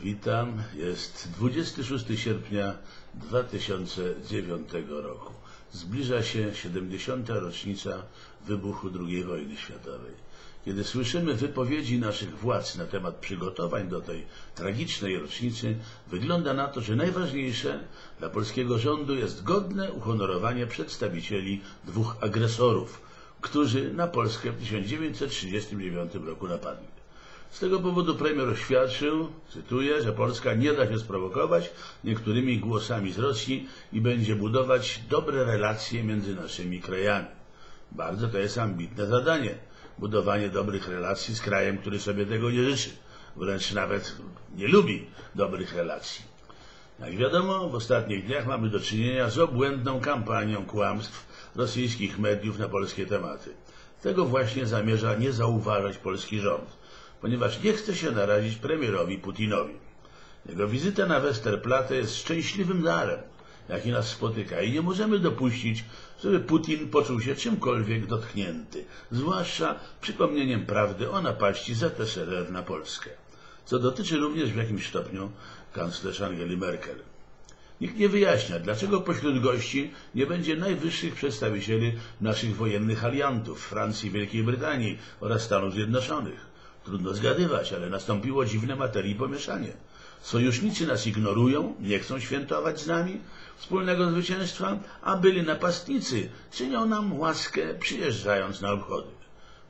Witam. Jest 26 sierpnia 2009 roku. Zbliża się 70. rocznica wybuchu II wojny światowej. Kiedy słyszymy wypowiedzi naszych władz na temat przygotowań do tej tragicznej rocznicy, wygląda na to, że najważniejsze dla polskiego rządu jest godne uhonorowanie przedstawicieli dwóch agresorów, którzy na Polskę w 1939 roku napadli. Z tego powodu premier oświadczył, cytuję, że Polska nie da się sprowokować niektórymi głosami z Rosji i będzie budować dobre relacje między naszymi krajami. Bardzo to jest ambitne zadanie, budowanie dobrych relacji z krajem, który sobie tego nie życzy, wręcz nawet nie lubi dobrych relacji. Jak wiadomo, w ostatnich dniach mamy do czynienia z obłędną kampanią kłamstw rosyjskich mediów na polskie tematy. Tego właśnie zamierza nie zauważać polski rząd ponieważ nie chce się narazić premierowi Putinowi. Jego wizyta na Westerplatte jest szczęśliwym darem, jaki nas spotyka i nie możemy dopuścić, żeby Putin poczuł się czymkolwiek dotknięty, zwłaszcza przypomnieniem prawdy o napaści ZSRR na Polskę, co dotyczy również w jakimś stopniu kanclerz Angeli Merkel. Nikt nie wyjaśnia, dlaczego pośród gości nie będzie najwyższych przedstawicieli naszych wojennych aliantów Francji, Wielkiej Brytanii oraz Stanów Zjednoczonych. Trudno zgadywać, ale nastąpiło dziwne materii pomieszanie. Sojusznicy nas ignorują, nie chcą świętować z nami wspólnego zwycięstwa, a byli napastnicy czynią nam łaskę przyjeżdżając na obchody.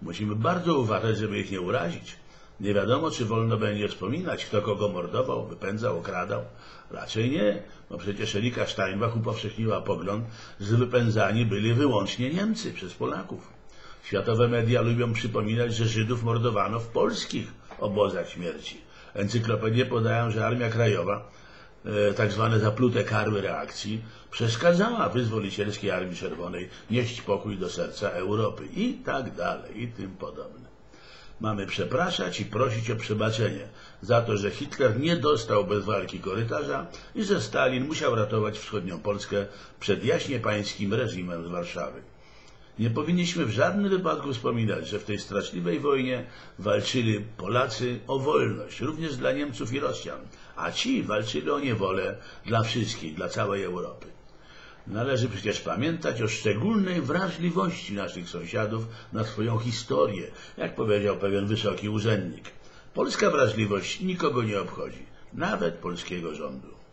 Musimy bardzo uważać, żeby ich nie urazić. Nie wiadomo, czy wolno będzie wspominać, kto kogo mordował, wypędzał, okradał. Raczej nie, bo przecież Erika Steinbach upowszechniła pogląd, że wypędzani byli wyłącznie Niemcy przez Polaków. Światowe media lubią przypominać, że Żydów mordowano w polskich obozach śmierci. Encyklopedie podają, że Armia Krajowa, e, tak zwane zaplute karły reakcji, przeszkadzała wyzwolicielskiej Armii Czerwonej nieść pokój do serca Europy i tak dalej i tym podobne. Mamy przepraszać i prosić o przebaczenie za to, że Hitler nie dostał bez walki korytarza i że Stalin musiał ratować wschodnią Polskę przed jaśnie pańskim reżimem z Warszawy. Nie powinniśmy w żadnym wypadku wspominać, że w tej straszliwej wojnie walczyli Polacy o wolność, również dla Niemców i Rosjan, a ci walczyli o niewolę dla wszystkich, dla całej Europy. Należy przecież pamiętać o szczególnej wrażliwości naszych sąsiadów na swoją historię, jak powiedział pewien wysoki urzędnik. Polska wrażliwość nikogo nie obchodzi, nawet polskiego rządu.